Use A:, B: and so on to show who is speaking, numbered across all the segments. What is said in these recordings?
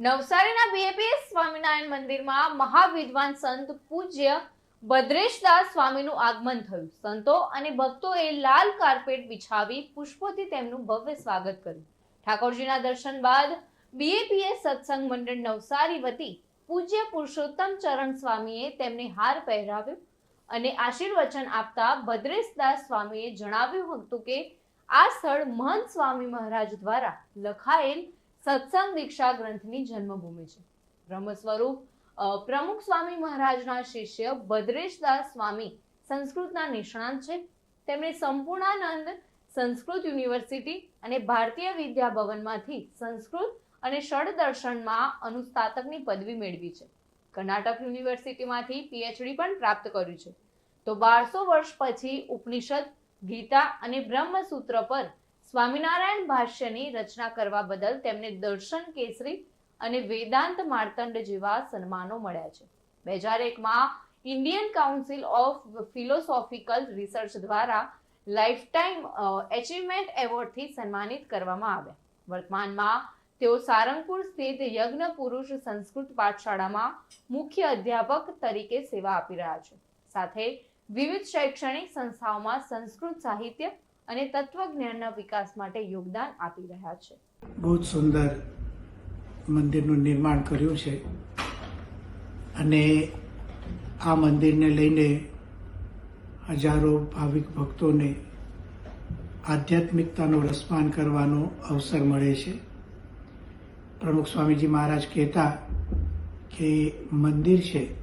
A: નવસારીના બીએપીએસ સ્વામિનારાયણ મંદિરમાં મહાવિદ્વાન સંત પૂજ્ય ભદ્રેશદાસ સ્વામીનું આગમન થયું. સંતો અને ભક્તોએ લાલ કાર્પેટ બિછાવી પુષ્પોથી તેમનું ભવ્ય સ્વાગત કર્યું. ઠાકોરજીના દર્શન બાદ બીએપીએસ સત્સંગ મંડળ નવસારી વતી પૂજ્ય પુરુષોત્તમ ચરણ સ્વામીએ તેમને હાર પહેરાવ્યો અને આશીર્વચન આપતા ભદ્રેશદાસ સ્વામીએ જણાવ્યું હતું કે આ સ્થળ મહંત સ્વામી મહારાજ દ્વારા લખાયેલ સત્સંગ દીક્ષા ગ્રંથની જન્મભૂમિ છે. બ્રહ્મ સ્વરૂપ પ્રમુખ સ્વામી મહારાજના શિષ્ય ભદ્રેશદાસ સ્વામી સંસ્કૃતના નિષ્ણાંત છે. તેમણે સંપૂર્ણાનંદ સંસ્કૃત યુનિવર્સિટી અને ભારતીય વિદ્યા ભવનમાંથી સંસ્કૃત અને ષડદર્શનમાં અનુસ્નાતકની પદવી મેળવી છે. કર્ણાટક યુનિવર્સિટીમાંથી પીએચડી પણ પ્રાપ્ત કર્યું છે. તો બારસો વર્ષ પછી ઉપનિષદ, ગીતા અને બ્રહ્મસૂત્ર પર સ્વામિનારાયણ ભાષ્યની રચના કરવા બદલ તેમને દર્શન કેસરી અને વેદાંત માર્તંડ જેવા સન્માનો મળ્યા છે. બે હજાર એકમાં Indian council of philosophical research દ્વારા લાઇફટાઈમ એચિવમેન્ટ એવોર્ડથી સન્માનિત કરવામાં આવ્યા. વર્તમાનમાં તેઓ સારંગપુર સ્થિત યજ્ઞ પુરુષ સંસ્કૃત પાઠશાળામાં મુખ્ય અધ્યાપક તરીકે સેવા આપી રહ્યા છે. સાથે વિવિધ શૈક્ષણિક સંસ્થાઓમાં સંસ્કૃત સાહિત્ય અને તત્વજ્ઞાનના વિકાસ માટે યોગદાન આપી રહ્યા છે.
B: બહુ જ સુંદર મંદિરનું નિર્માણ કર્યું છે. અને આ મંદિરને લઈને હજારો ભાવિક ભક્તોને આધ્યાત્મિકતાનો રસપાન કરવાનો અવસર મળે છે. પ્રમુખ સ્વામીજી મહારાજ કહેતા કે મંદિર છે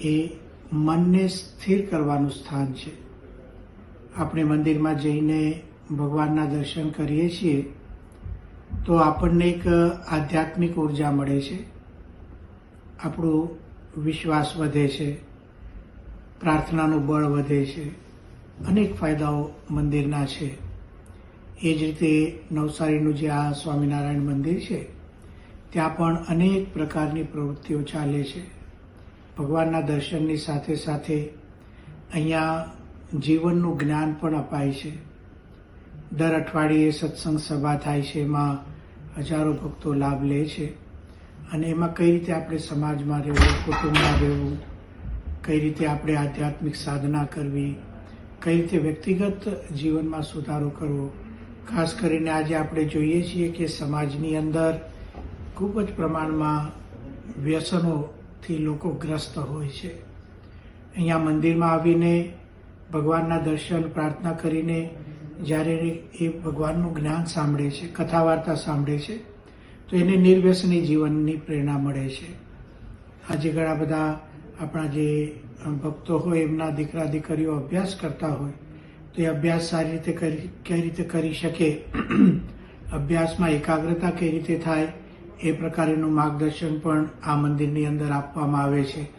B: એ મનને સ્થિર કરવાનું સ્થાન છે. આપણે મંદિરમાં જઈને ભગવાનના દર્શન કરીએ છીએ, તો આપણને એક આધ્યાત્મિક ઊર્જા મળે છે. આપણો વિશ્વાસ વધે છે, પ્રાર્થનાનું બળ વધે છે, અનેક ફાયદાઓ મંદિરના છે. એ જ રીતે નવસારીનું જે આ સ્વામિનારાયણ મંદિર છે, ત્યાં પણ અનેક પ્રકારની પ્રવૃત્તિઓ ચાલે છે. ભગવાનના દર્શનની સાથે સાથે અહીંયા જીવનનું જ્ઞાન પણ અપાય છે. દર અઠવાડિયે સત્સંગ સભા થાય છે, એમાં હજારો ભક્તો લાભ લે છે. અને એમાં કઈ રીતે આપણે સમાજમાં રહેવું, કુટુંબમાં રહેવું, કઈ રીતે આપણે આધ્યાત્મિક સાધના કરવી, કઈ રીતે વ્યક્તિગત જીવનમાં સુધારો કરવો, ખાસ કરીને આજે આપણે જોઈએ છીએ કે સમાજની અંદર ખૂબ જ પ્રમાણમાં વ્યસનોથી લોકો ગ્રસ્ત હોય છે. અહીંયા મંદિરમાં આવીને ભગવાનના દર્શન, પ્રાર્થના કરીને જ્યારે એ ભગવાનનું જ્ઞાન સાંભળે છે કથા વાર્તા સાંભળે છે, તો એને નિર્વ્યસની જીવનની પ્રેરણા મળે છે. આજે ઘણા બધા આપણા જે ભક્તો હોય, એમના દીકરા દીકરીઓ અભ્યાસ કરતા હોય, તો એ અભ્યાસ સારી રીતે કરી, કઈ રીતે કરી શકે, અભ્યાસમાં એકાગ્રતા કઈ રીતે થાય, એ પ્રકારેનું માર્ગદર્શન પણ આ મંદિરની અંદર આપવામાં આવે છે.